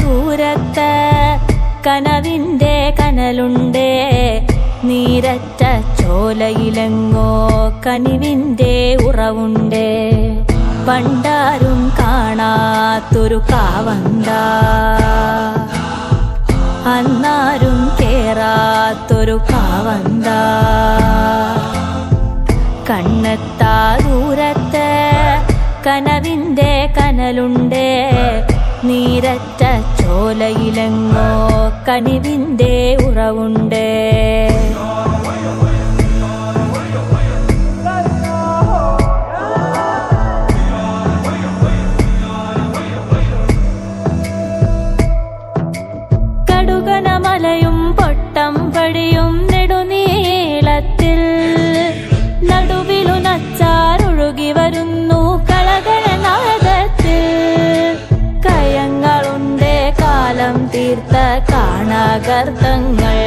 ദൂരത്ത് കനവിന്റെ കനലുണ്ടേ നീരറ്റ ചോലയിലെങ്ങോ കനിവിന്റെ ഉറവുണ്ടേ. പണ്ടാരും കാണാത്തൊരു കാവന്ത അന്നാരും കേറാത്തൊരു കാവന്ത. കണ്ണത്താ ദൂരത്ത് കനവിന്റെ കനലുണ്ട് നീരറ്റ ചോലയിലെങ്ങോ കനിവിന്റെ ഉറവുണ്ട്. കടുകനമലയും കാണാകർത്തങ്ങൾ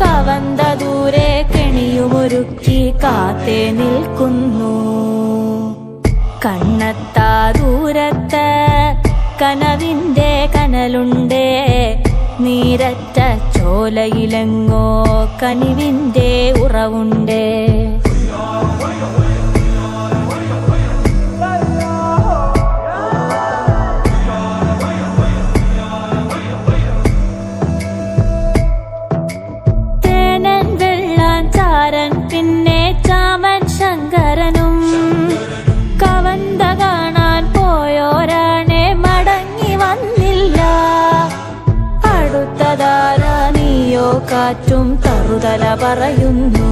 കവന്ത ദൂരെ കെണിയുമൊരുക്കി കാത്തേ നിൽക്കുന്നു. കണ്ണത്താ ദൂരത്ത് കനവിന്റെ കനലുണ്ട്. നീരറ്റ ചോലയിലെങ്ങോ കനിവിന്റെ ഉറവുണ്ട്. കാറ്റും തറുതല പറയുന്നു.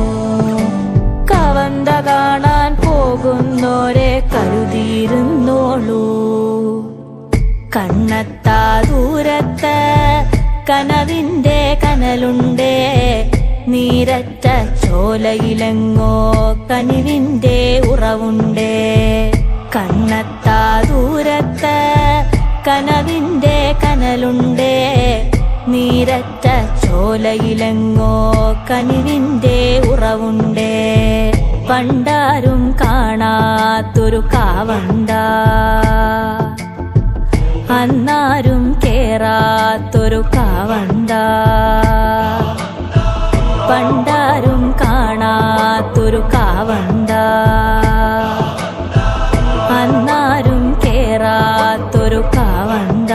കവന്ത കാണാൻ പോകുന്നോരെ കരുതിയിരുന്നോളൂ. കണ്ണത്താ ദൂരത്ത് കനവിന്റെ കനലുണ്ടേ. നീരറ്റ ചോലയിലെങ്ങോ കനിവിന്റെ ഉറവുണ്ടേ. കണ്ണത്താ ദൂരത്ത് കനവിന്റെ കനലുണ്ട്. നീരത്ത ചോലയിലെങ്ങോ കനിവിന്റെ ഉറവുണ്ട്. പണ്ടാരും കാണാത്തൊരു കാവണ്ട. അന്നാരും കേറാത്തൊരു കാവണ്ട. പണ്ടാരും കാണാത്തൊരു കാവണ്ട. അന്നാരും കേറാത്തൊരു കാവണ്ട.